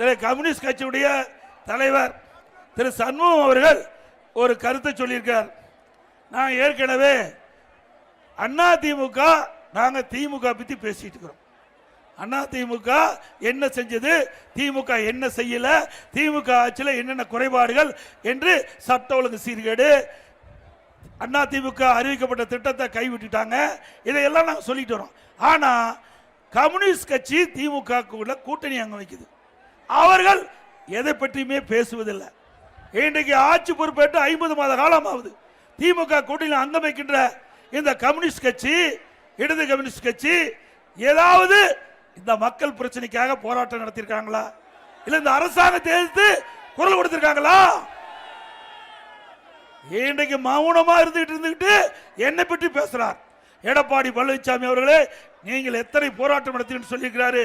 திரு communist கட்சியுடைய தலைவர் திரு சண்முகம் அவர்கள் ஒரு கருத்தை சொல்லியிருக்கார். நான் ஏற்கனவே அண்ணா திமுக நாங்கள் திமுக பற்றி பேசிட்டு இருக்கிறோம். அண்ணா திமுக என்ன செஞ்சது? திமுக என்ன செய்யல? திமுக ஆட்சியில் என்னென்ன குறைபாடுகள் என்று சட்ட ஒழுங்கு சீர்கேடு அண்ணா திமுக அறிவிக்கப்பட்ட திட்டத்தை கைவிட்டுட்டாங்க. இதையெல்லாம் நாங்கள் சொல்லிட்டு வரோம். ஆனால் கம்யூனிஸ்ட் கட்சி திமுக கூட கூட்டணி அங்கே வைக்குது. அவர்கள் எதை பற்றியுமே பேசுவதில்லை. இன்றைக்கு ஆட்சி பொறுப்பேற்று ஐம்பது மாத காலம் ஆகுது திமுக கூட்டணியில் அங்கமைக்கின்ற இந்த கம்யூனிஸ்ட் கட்சி இடது கம்யூனிஸ்ட் கட்சி ஏதாவது இந்த மக்கள் பிரச்சனைக்காக போராட்டம் நடத்தியிருக்காங்களா? இல்ல இந்த அரசாங்கத்தை எதிர்த்து குரல் கொடுத்திருக்காங்களா? இன்றைக்கு மௌனமா இருந்துகிட்டு இருந்துகிட்டு என்னை பற்றி பேசுறார். எடப்பாடி பழனிசாமி அவர்களே நீங்கள் எத்தனை போராட்டம் நடத்தின்னு சொல்லியிருக்கிறாரு?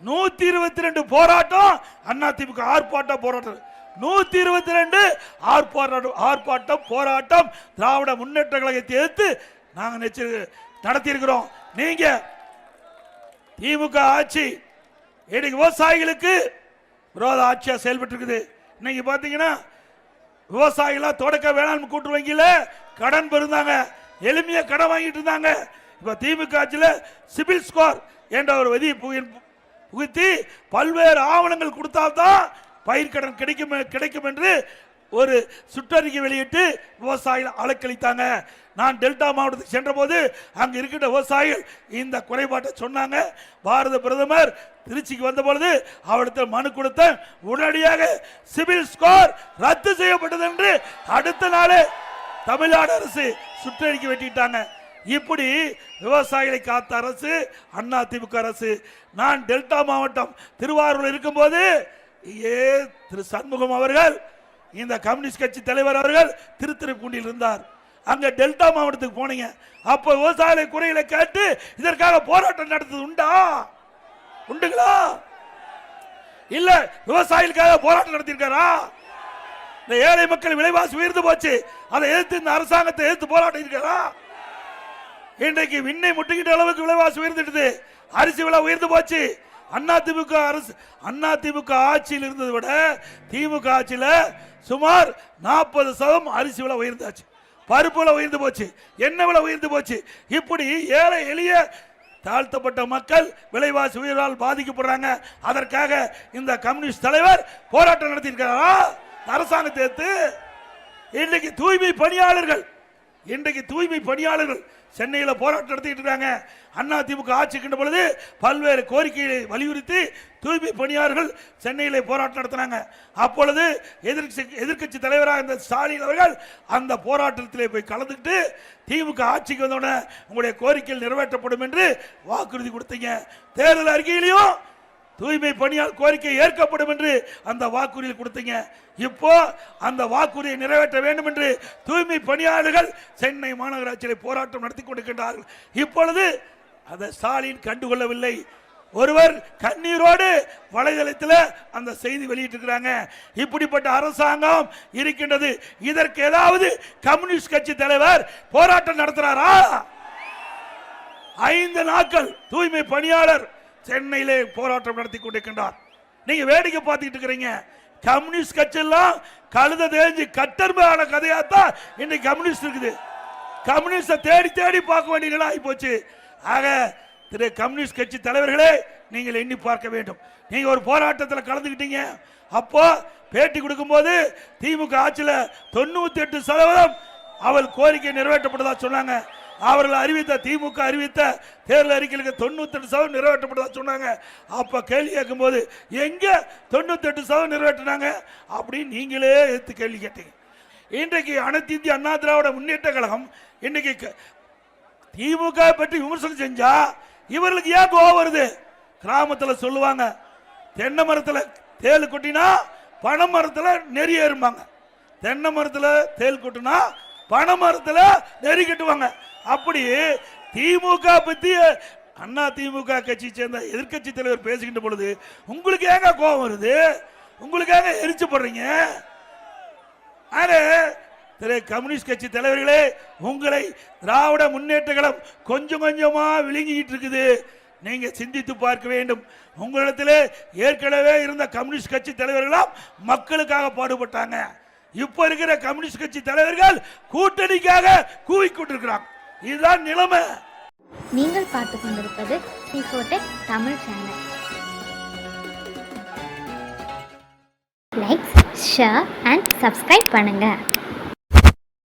நூத்தி இருபத்தி ரெண்டு போராட்டம் அண்ணா திமுக ஆர்ப்பாட்டம் போராட்டம். நூத்தி இருபத்தி ரெண்டு ஆர்ப்பாட்டம் ஆர்ப்பாட்டம் போராட்டம் திராவிட முன்னேற்ற கழகத்தை எதிர்த்து நாங்கள் நிச்சய நடத்தியிருக்கிறோம். நீங்க திமுக ஆட்சி இன்னைக்கு விவசாயிகளுக்கு விரோத ஆட்சியாக செயல்பட்டு இருக்குது இன்னைக்கு பார்த்தீங்கன்னா விவசாயிகளாக தொடக்க வேளாண் கூட்டு வங்கியில் கடன் பெருந்தாங்க எளிமையாக கடன் வாங்கிட்டு இருந்தாங்க. இப்போ திமுக ஆட்சியில் சிபில் ஸ்கோர் என்ற ஒரு விதி புகு- பல்வேறு ஆவணங்கள் கொடுத்தால்தான் பயிர்க்கடன் கிடைக்கும் கிடைக்கும் என்று ஒரு சுற்றறிக்கை வெளியிட்டு விவசாயிகள் அலக்களித்தாங்க நான் டெல்டா மாவட்டத்துக்கு சென்றபோது அங்கே இருக்கின்ற விவசாயிகள் இந்த குறைபாட்டை சொன்னாங்க. பாரத பிரதமர் திருச்சிக்கு வந்த பொழுது அவரிடத்தில் மனு கொடுத்த உடனடியாக சிவில் ஸ்கோர் ரத்து செய்யப்பட்டது என்று அடுத்த நாளே தமிழ்நாடு அரசு சுற்றறிக்கை வெட்டிட்டாங்க இப்படி விவசாயிகளை காத்த அரசு அண்ணா திமுக அரசு. நான் டெல்டா மாவட்டம் திருவாரூர் இருக்கும்போது ஏ திரு சண்முகம் அவர்கள் இந்த கம்யூனிஸ்ட் கட்சி தலைவர் அவர்கள் திருத்திருப்பூண்டியில் இருந்தார். அங்க டெல்டா மாவட்டத்துக்கு போனீங்க. அப்போ விவசாயிகளை குறைகளை கேட்டு இதற்காக போராட்டம் நடத்தது உண்டா? உண்டுங்களா? இல்ல விவசாயிகளுக்காக போராட்டம் நடத்தியிருக்காரா? இந்த ஏழை மக்கள் விலைவாசி உயர்ந்து போச்சு. அதை எதிர்த்து இந்த அரசாங்கத்தை எதிர்த்து போராட்டம் இருக்காரா இன்றைக்கு விண்ணை முட்டுக்கிட்ட அளவுக்கு விலைவாசி உயர்ந்துடுது அரிசி விலை உயர்ந்து போச்சு. அண்ணா திமுக அரசு அண்ணா திமுக ஆட்சியில் இருந்ததை விட திமுக ஆட்சியில் சுமார் நாற்பது சதம் அரிசி விலை உயர்ந்தாச்சு. பருப்பு விலை உயர்ந்து போச்சு. எண்ணெய் விலை உயர்ந்து போச்சு. இப்படி ஏழை எளிய தாழ்த்தப்பட்ட மக்கள் விலைவாசி உயர்வால் பாதிக்கப்படுறாங்க. அதற்காக இந்த கம்யூனிஸ்ட் தலைவர் போராட்டம் நடத்தியிருக்கிறாரா? அரசாங்கத்தை எதிர்த்து இன்றைக்கு தூய்மை பணியாளர்கள் இன்றைக்கு தூய்மை பணியாளர்கள் சென்னையில் போராட்டம் நடத்திட்டு இருக்காங்க. அண்ணா திமுக ஆட்சிக்கின்ற பொழுது பல்வேறு கோரிக்கைகளை வலியுறுத்தி தூய்மை பணியாளர்கள் சென்னையில் போராட்டம் நடத்தினாங்க. அப்பொழுது எதிர்க்கட்சி எதிர்க்கட்சி தலைவராக இருந்த ஸ்டாலின் அவர்கள் அந்த போராட்டத்திலே போய் கலந்துக்கிட்டு திமுக ஆட்சிக்கு வந்தவுடனே உங்களுடைய கோரிக்கைகள் நிறைவேற்றப்படும் என்று வாக்குறுதி கொடுத்தீங்க. தேர்தல் அறிக்கையிலையும் தூய்மை பணியால் கோரிக்கை ஏற்கப்படும் என்று அந்த வாக்குறுதியில் கொடுத்தீங்க. இப்போ அந்த வாக்குறுதியை நிறைவேற்ற வேண்டும் என்று தூய்மை பணியாளர்கள் சென்னை மாநகராட்சியில் போராட்டம் நடத்தி கொண்டிருக்கின்றார்கள். இப்பொழுது அதை ஸ்டாலின் கண்டுகொள்ளவில்லை. ஒருவர் கண்ணீரோடு வலைதளத்தில் அந்த செய்தி வெளியிட்டிருக்கிறாங்க. இப்படிப்பட்ட அரசாங்கம் இருக்கின்றது. இதற்கு ஏதாவது கம்யூனிஸ்ட் கட்சி தலைவர் போராட்டம் நடத்துறாரா? ஐந்து நாட்கள் தூய்மை பணியாளர் சென்னையிலே போராட்டம் நடத்தி கொண்டிருக்கின்றார். நீங்க வேடிக்கை பார்த்துக்கிட்டு இருக்கிறீங்க. கம்யூனிஸ்ட் கட்சியெல்லாம் கழுத தேஞ்சு கட்டர்மையான கதையாத்தான் இன்னைக்கு கம்யூனிஸ்ட் இருக்குது. கம்யூனிஸ்ட தேடி தேடி பார்க்க வேண்டிய நிலை ஆகிப்போச்சு. ஆக திரு கம்யூனிஸ்ட் கட்சி தலைவர்களே நீங்கள் எண்ணி பார்க்க வேண்டும். நீங்க ஒரு போராட்டத்தில் கலந்துக்கிட்டீங்க. அப்போ பேட்டி கொடுக்கும்போது திமுக ஆட்சியில் தொண்ணூத்தி எட்டு சதவீதம் அவள் கோரிக்கை நிறைவேற்றப்பட்டதாக சொன்னாங்க. அவர்கள் அறிவித்த திமுக அறிவித்த தேர்தல் அறிக்கைகளுக்கு தொண்ணூத்தெட்டு சதவீதம் நிறைவேற்றப்பட்டதா சொன்னாங்க. அப்ப கேள்வி கேட்கும்போது எங்க தொண்ணூத்தெட்டு சதவீதம் நிறைவேற்றினாங்க? அப்படின்னு நீங்களே எடுத்து கேள்வி கேட்டீங்க. இன்றைக்கு அனைத்து இந்திய அண்ணா திராவிட முன்னேற்ற கழகம் இன்னைக்கு க- திமுக பற்றி விமர்சனம் செஞ்சா இவர்களுக்கு ஏன் கோவம் வருது? கிராமத்தில் சொல்லுவாங்க தென்னை மரத்தில் தேள் கொட்டினா பனை மரத்தில் நெறி ஏறும்பாங்க. தென்னை மரத்தில் தேள் கொட்டினா பனை மரத்தில் நெறி கட்டுவாங்க. அப்படி திமுக பத்தி அண்ணா திமுக கட்சி சேர்ந்த எதிர்க்கட்சி தலைவர் பேசுகின்ற பொழுது உங்களுக்கு ஏங்க கோபம் வருது? உங்களுக்கு ஏங்க எரிச்சு போடுறீங்க? ஆனா, திரு கம்யூனிஸ்ட் கட்சி தலைவர்களே உங்களை திராவிட முன்னேற்ற கழகம் கொஞ்சம் கொஞ்சமா விழுங்கிக்கிட்டு இருக்குது. நீங்க சிந்தித்து பார்க்க வேண்டும். உங்களிடத்தில் ஏற்கனவே இருந்த கம்யூனிஸ்ட் கட்சி தலைவர்களாம் மக்களுக்காக பாடுபட்டாங்க. இப்ப இருக்கிற கம்யூனிஸ்ட் கட்சி தலைவர்கள் கூட்டணிக்காக கூவிக்கொண்டிருக்கிறாங்க இதுதான் நிலைமை. நீங்கள் பார்த்து கொண்டிருப்பது சிஃபோடெக் Tamil channel like share and subscribe பண்ணுங்கள்